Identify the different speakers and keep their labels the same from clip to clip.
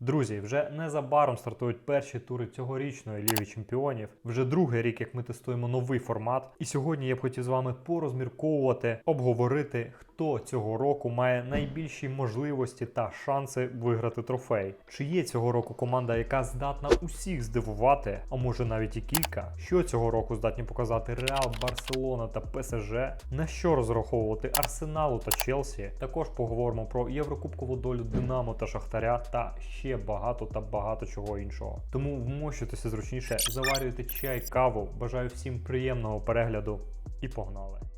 Speaker 1: Друзі, вже незабаром стартують перші тури цьогорічної Ліги Чемпіонів. Вже другий рік, як ми тестуємо новий формат. І сьогодні я б хотів з вами порозмірковувати, обговорити, хто цього року має найбільші можливості та шанси виграти трофей. Чи є цього року команда, яка здатна усіх здивувати, а може навіть і кілька? Що цього року здатні показати Реал, Барселона та ПСЖ? На що розраховувати Арсеналу та Челсі? Також поговоримо про Єврокубкову долю Динамо та Шахтаря та ще багато та багато чого іншого. Тому вмощуйтеся зручніше, заварюйте чай, каву. Бажаю всім приємного перегляду і погнали!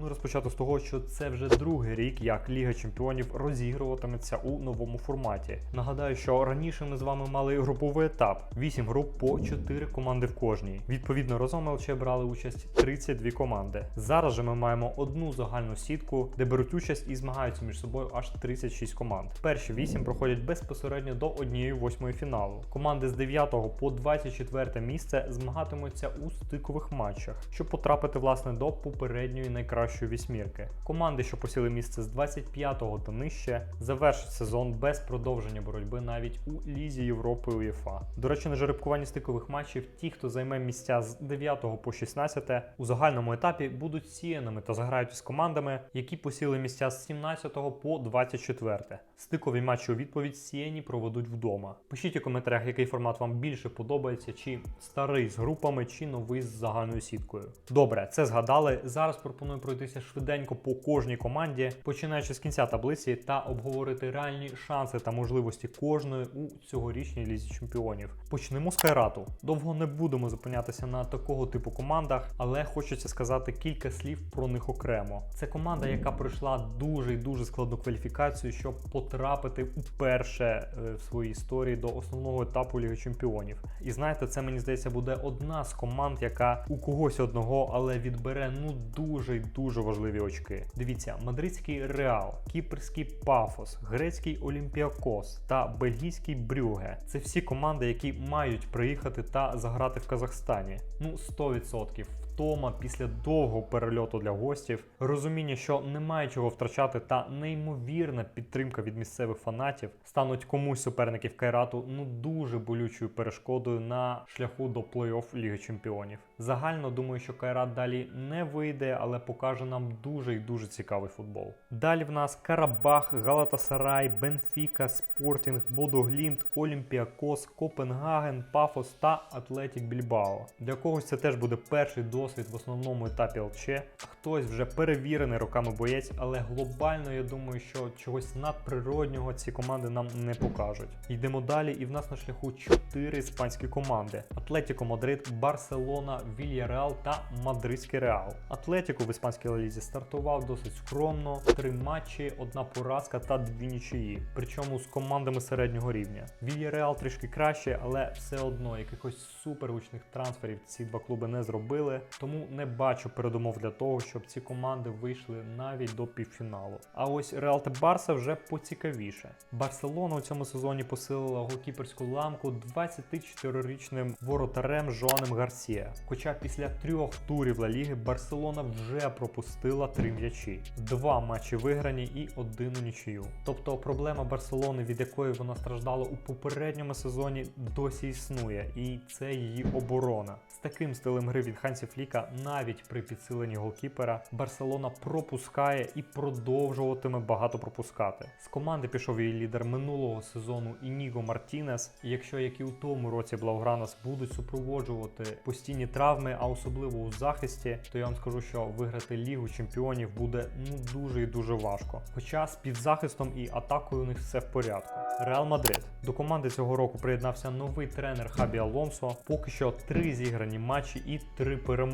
Speaker 1: Пропоную розпочати з того, що це вже другий рік, як Ліга Чемпіонів розігруватиметься у новому форматі. Нагадаю, що раніше ми з вами мали груповий етап: 8 груп по 4 команди в кожній. Відповідно, разом ЛЧ брали участь 32 команди. Зараз же ми маємо одну загальну сітку, де беруть участь і змагаються між собою аж 36 команд. Перші 8 проходять безпосередньо до однієї восьмої фіналу. Команди з 9 по 24 місце змагатимуться у стикових матчах, щоб потрапити власне до попередньої найкращої вісьмірки. Команди, що посіли місце з 25-го та нижче, завершать сезон без продовження боротьби навіть у Лізі Європи УЄФА. До речі, на жеребкуванні стикових матчів ті, хто займе місця з 9 по 16 у загальному етапі будуть сіяними та заграють із командами, які посіли місця з 17 по 24. Стикові матчі у відповідь сіяні проведуть вдома. Пишіть у коментарях, який формат вам більше подобається, чи старий з групами, чи новий з загальною сіткою. Добре, це згадали. Зараз пропоную пройтися швиденько по кожній команді, починаючи з кінця таблиці, та обговорити реальні шанси та можливості кожної у цьогорічній лізі чемпіонів. Почнемо з Кайрату. Довго не будемо зупинятися на такого типу командах, але хочеться сказати кілька слів про них окремо. Це команда, яка пройшла дуже і дуже складну кваліфікацію, щоб потрапити уперше е, в своїй історії до основного етапу Ліги Чемпіонів. І знаєте, це мені здається буде одна з команд, яка у когось одного, але відбере ну дуже й дуже важливі очки. Дивіться, мадридський Реал, кіпрський Пафос, грецький Олімпіакос та бельгійський Брюге. Це всі команди, які мають приїхати та заграти в Казахстані. Ну 100%. Втома після довгого перельоту для гостів, розуміння, що немає чого втрачати, та неймовірна підтримка від місцевих фанатів стануть комусь суперників Кайрату ну дуже болючою перешкодою на шляху до плей-офф Ліги Чемпіонів. Загально думаю, що Кайрат далі не вийде, але покаже нам дуже і дуже цікавий футбол. Далі в нас Карабах, Галатасарай, Бенфіка, Спортінг, Бодоглімт, Олімпіакос, Копенгаген, Пафос та Атлетік Більбао. Для когось це теж буде перший досвід в основному етапі ЛЧ. Хтось вже перевірений роками боєць, але глобально я думаю, що чогось надприроднього ці команди нам не покажуть. Йдемо далі, і в нас на шляху чотири іспанські команди: Атлетіко Мадрид, Барселона, Вільяреал та Мадридський Реал. Атлетіко в іспанській лалізі стартував досить скромно: три матчі, одна поразка та дві нічиї. Причому з командами середнього рівня. Вільяреал трішки краще, але все одно якихось супергучних трансферів ці два клуби не зробили. Тому не бачу передумов для того, щоб ці команди вийшли навіть до півфіналу. А ось Реал та Барса вже поцікавіше. Барселона у цьому сезоні посилила голкіперську ламку 24-річним воротарем Жоанем Гарсія. Хоча після трьох турів Ла Ліги Барселона вже пропустила три м'ячі, два матчі виграні і один у нічию. Тобто проблема Барселони, від якої вона страждала у попередньому сезоні, досі існує, і це її оборона. З таким стилем гри від Хансі Фліка, навіть при підсиленні голкіпера, Барселона пропускає і продовжуватиме багато пропускати. З команди пішов її лідер минулого сезону Ініго Мартінес. І якщо як і у тому році Блаугранас будуть супроводжувати постійні травми, а особливо у захисті, то я вам скажу, що виграти Лігу чемпіонів буде ну дуже і дуже важко. Хоча з півзахистом і атакою у них все в порядку. Реал Мадрид до команди цього року приєднався новий тренер Хабі Алонсо. Поки що три зіграні матчі і три перемоги.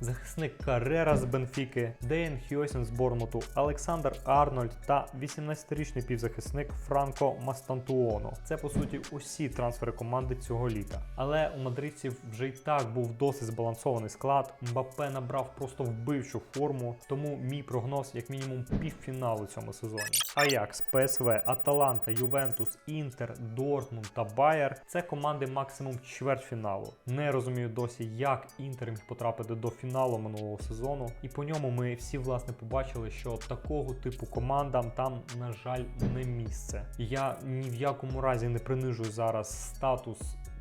Speaker 1: Захисник Каррера з Бенфіки, Дейн Хьосін з Бормуту, Олександр Арнольд та 18-річний півзахисник Франко Мастантуоно. Це по суті усі трансфери команди цього літа. Але у мадридців вже й так був досить збалансований склад. Мбаппе набрав просто вбивчу форму, тому мій прогноз як мінімум півфінал у цьому сезоні. Аякс, ПСВ, Аталанта, Ювентус, Інтер, Дортмунд та Байер це команди максимум чвертьфіналу. Не розумію досі, як Інтер міг потрапити потрапити до фіналу минулого сезону. І по ньому ми всі власне побачили, що такого типу командам там, на жаль, не місце. Я ні в якому разі не принижую зараз статус.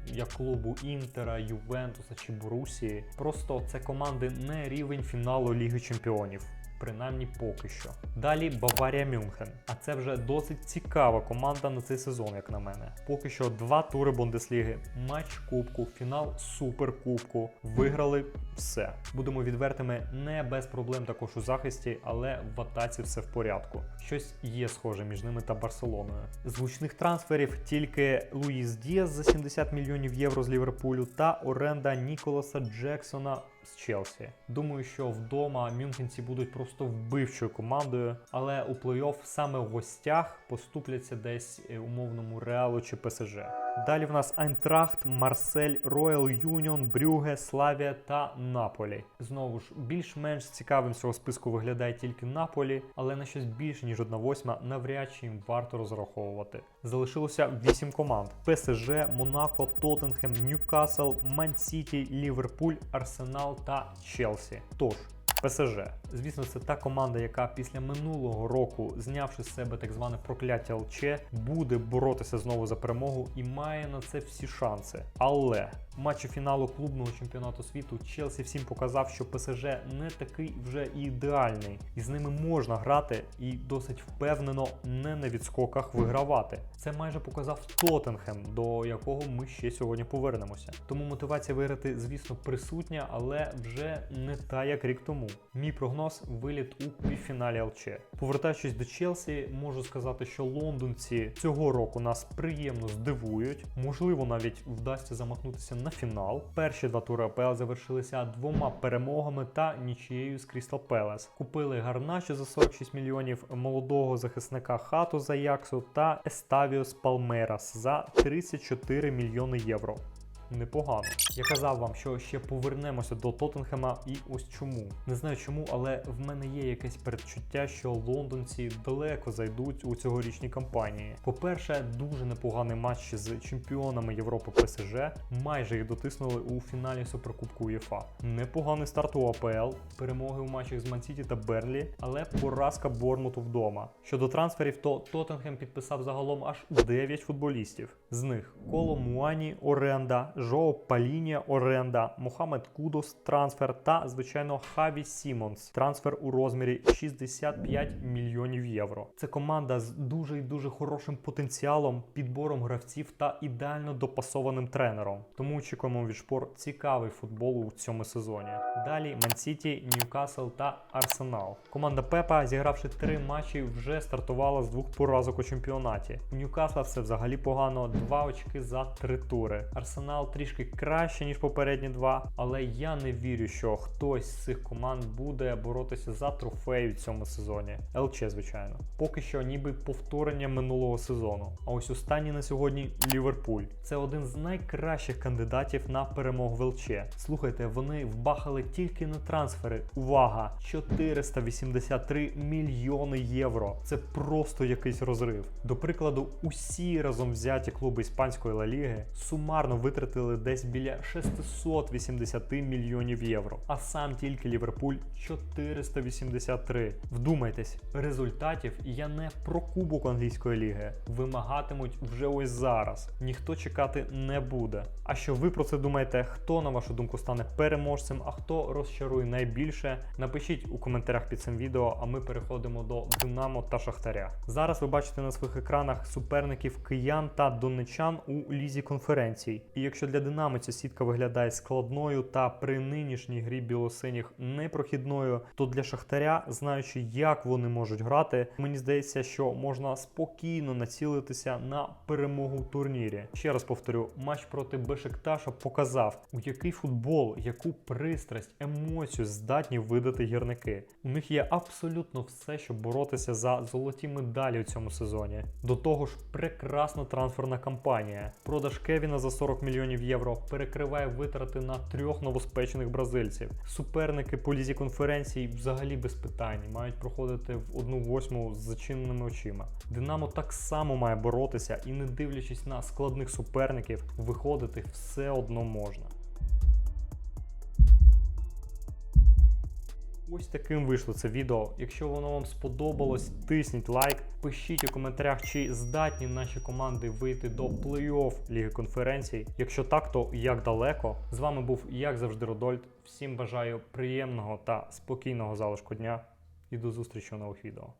Speaker 1: Як клубу Інтера, Ювентуса чи Борусії. Просто це команди не рівень фіналу Ліги Чемпіонів принаймні поки що. Далі Баварія Мюнхен. А це вже досить цікава команда на цей сезон, як на мене. Поки що два тури Бундесліги, матч Кубку, фінал Суперкубку. Виграли все. Будемо відвертими, не без проблем також у захисті, але в атаці все в порядку. Щось є схоже між ними та Барселоною. З трансферів тільки Луїс Діас за 70 мільйонів євро з Ліверпулю та оренда Ніколаса Джексона з Челсі. Думаю, що вдома мюнхенці будуть просто вбивчою командою, але у плей-офф саме в гостях поступляться десь е, умовному Реалу чи ПСЖ. Далі в нас Айнтрахт, Марсель, Роял Юніон, Брюге, Славія та Наполі. Знову ж більш-менш цікавим з цього списку виглядає тільки Наполі, але на щось більше ніж одна восьма навряд чи їм варто розраховувати. Залишилося 8 команд: ПСЖ, Монако, Тоттенхем, Ньюкасл, Ман-Сіті, Ліверпуль, Арсенал та Челсі. Тож. ПСЖ. Звісно, це та команда, яка після минулого року, знявши з себе так зване прокляття ЛЧ, буде боротися знову за перемогу і має на це всі шанси. Але матчі фіналу клубного чемпіонату світу Челсі всім показав, що ПСЖ не такий вже ідеальний, і з ними можна грати і досить впевнено не на відскоках вигравати. Це майже показав Тоттенхем, до якого ми ще сьогодні повернемося. Тому мотивація виграти, звісно, присутня, але вже не та як рік тому. Мій прогноз виліт у півфіналі ЛЧ. Повертаючись до Челсі, можу сказати, що лондонці цього року нас приємно здивують. Можливо, навіть вдасться замахнутися на фінал. Перші два тури АПЛ завершилися двома перемогами та нічією з Крістал Пелес. Купили Гарначо за 46 мільйонів, молодого захисника Хату за Яксу та Еставіос Палмерас за 34 мільйони євро непогано. Я казав вам, що ще повернемося до Тоттенхема, і ось чому. Не знаю чому, але в мене є якесь передчуття, що лондонці далеко зайдуть у цьогорічній кампанії. По-перше, дуже непоганий матч з чемпіонами Європи ПСЖ. Майже їх дотиснули у фіналі Суперкубку УЄФА. Непоганий старт у АПЛ, перемоги у матчах з Мансіті та Берлі, але поразка Бормуту вдома. Щодо трансферів, то Тоттенхем підписав загалом аж 9 футболістів. З них Коло Муані, оренда. Жоо Палінія оренда, Мохамед Кудос трансфер та, звичайно, Хаві Сімонс трансфер у розмірі 65 мільйонів євро. Це команда з дуже і дуже хорошим потенціалом, підбором гравців та ідеально допасованим тренером. Тому очікуємо від шпор цікавий футбол у цьому сезоні. Далі Мансіті, Ньюкасл та Арсенал. Команда Пепа, зігравши три матчі, вже стартувала з двох поразок у чемпіонаті. У Ньюкасла все взагалі погано. Два очки за три тури. Арсенал трішки краще, ніж попередні два, але я не вірю, що хтось з цих команд буде боротися за трофей у цьому сезоні. ЛЧ, звичайно. Поки що, ніби повторення минулого сезону. А ось останній на сьогодні Ліверпуль. Це один з найкращих кандидатів на перемогу в ЛЧ. Слухайте, вони вбахали тільки на трансфери. Увага! 483 мільйони євро. Це просто якийсь розрив. До прикладу, усі разом взяті клуби іспанської Ла Ліги сумарно витратили десь біля 680 мільйонів євро. А сам тільки Ліверпуль 483. Вдумайтесь, результатів я не про кубок англійської ліги. Вимагатимуть вже ось зараз. Ніхто чекати не буде. А що ви про це думаєте? Хто на вашу думку стане переможцем, а хто розчарує найбільше? Напишіть у коментарях під цим відео, а ми переходимо до Динамо та Шахтаря. Зараз ви бачите на своїх екранах суперників киян та донечан у лізі конференцій. І якщо для Динамо ця сітка виглядає складною та при нинішній грі білосиніх непрохідною, то для Шахтаря, знаючи, як вони можуть грати, мені здається, що можна спокійно націлитися на перемогу в турнірі. Ще раз повторю, матч проти Бешикташа показав, у який футбол, яку пристрасть, емоцію здатні видати гірники. У них є абсолютно все, щоб боротися за золоті медалі у цьому сезоні. До того ж, прекрасна трансферна кампанія. Продаж Кевіна за 40 мільйонів євро перекриває витрати на трьох новоспечених бразильців. Суперники по лізі конференції взагалі без питань мають проходити в одну восьму з зачиненими очима. Динамо так само має боротися і, не дивлячись на складних суперників, виходити все одно можна. Ось таким вийшло це відео. Якщо воно вам сподобалось, тисніть лайк, пишіть у коментарях, чи здатні наші команди вийти до плей-офф Ліги конференцій. Якщо так, то як далеко. З вами був як завжди Родольд. Всім бажаю приємного та спокійного залишку дня і до зустрічі у нових відео.